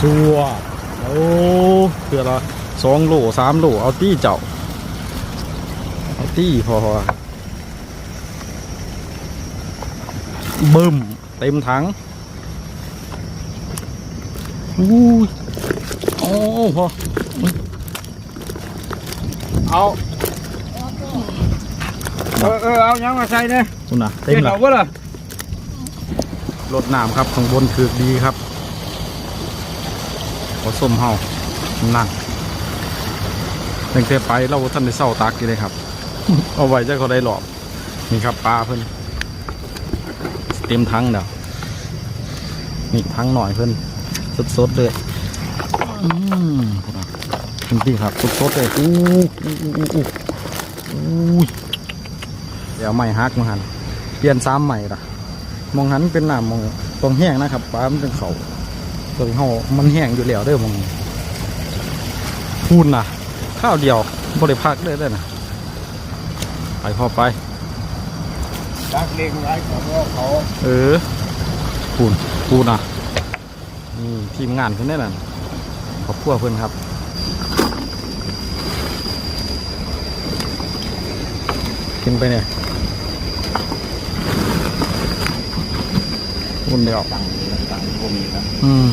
สัวโอ้เกือละสองโลสามโลเอาตี้เจ้า เอาตี้พอบึ้มเต็มถังอู้ยโอ้พอเอาเออเออเอายังมาใส่เนี่ยคุณน่ะเต็เต็มมละเอาวะล่ะรถน้ำครับข้างบนคือดีครับ ผสมเฮานั่งตั้งแต่ไปเราท่านได้เศร้าตักอยู่เลยครับ เอาไว้จะเขาได้หลอบนี่ครับปลาเพิ่นเต็มทั้งเดี๋ยวนี่ทั้งหน่อยเพิ่นสดๆเลยอืมคุณพี่ครับสดๆเลยอู้อู้อู้อู้อู้เดี๋ยวไม่ฮักมาหันเปลี่ยนซ้ำใหม่ละมองหันเป็นหน้ำมองตรงแห้งนะครับปลามันเป็นเขา ตรงเฮามันแห้งอยู่แล้วเด้อมองพูนนะข้าวเดียวบริพักเลยได้อนะไปพอไปดักเล็งไว้ของเขาเออพูนพูนนะนี่ทีมงานเพิ่นได้น่ะขอบครัวเพิ่นครับกินไปเนี่ยพูนเดียวตังค์ตังค์พวกนี้ครับอืม